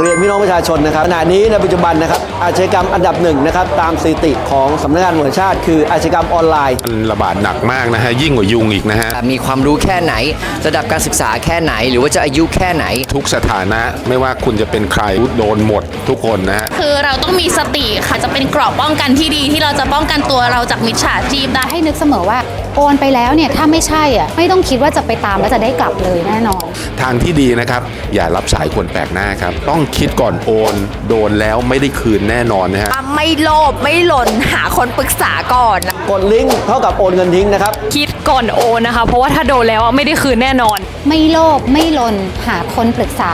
เรียนพี่น้องประชาชนนะครับขณะนี้ในปัจจุบันนะครับอาชญากรรมอันดับหนึ่งนะครับตามสถิติของสำนักงานตำรวจแห่งชาติ คืออาชญากรรมออนไลน์ มันระบาดหนักมากนะฮะ ยิ่งกว่ายุงอีกนะฮะ มีความรู้แค่ไหน ระดับการศึกษาแค่ไหน หรือว่าจะอายุแค่ไหน ทุกสถานะไม่ว่าคุณจะเป็นใครโดนหมดทุกคนนะฮะ คือเราต้องมีสติค่ะจะเป็นกรอบป้องกันที่ดีที่เราจะป้องกันตัวเราจากมิจฉาชีพได้ให้นึกเสมอว่าโอนไปแล้วเนี่ยถ้าไม่ใช่อะไม่ต้องคิดว่าจะไปตามแล้วจะได้กลับเลยแน่นอน ทางที่ดีนะครับ อย่ารับสายคนแปลกหน้าครับ ต้องคิดก่อนโอนโดนแล้วไม่ได้คืนแน่นอนนะฮะ ไม่โลภไม่หล่นหาคนปรึกษาก่อนกดลิงก์เท่ากับโอนเงินทิ้งนะครับ คิดก่อนโอนนะคะ เพราะว่าถ้าโดนแล้วอะไม่ได้คืนแน่นอน ไม่โลภไม่หลนหาคนปรึกษา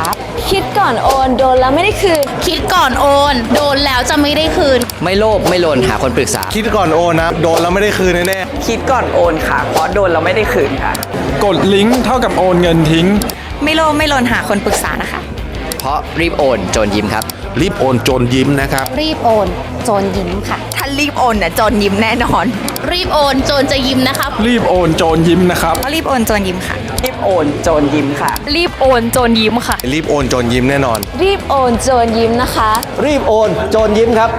คิดก่อนโอนโดนแล้วไม่ได้คืน คิดก่อนโอน โดนแล้วจะไม่ได้คืน ไม่โลภไม่หลนหาคนปรึกษา คิดก่อนโอนนะโดนแล้วไม่ได้คืนแน่คิดก่อนโอนค่ะเพราะโดนเราไม่ได้คืนค่ะ ๆกดลิงก์เท่ากับโอนเงินทิ้ง ไม่โลภไม่หล่นหาคนปรึกษานะคะ เพราะรีบโอนโจนยิ้มครับ รีบโอนโจนยิ้มนะครับ รีบโอนโจรยิ้มค่ะ ถ้ารีบโอนน่ะโจนยิ้มแน่นอน รีบโอนโจรจะยิ้มนะคะรีบโอนโจรยิ้มนะครับก็รีบโอนโจนยิ้มค่ะรีบโอนโจรยิ้มค่ะ รีบโอนโจนยิ้มค่ะ รีบโอนโจรยิ้มแน่นอน รีบโอนโจนยิ้มนะคะ รีบโอนโจรยิ้มครับ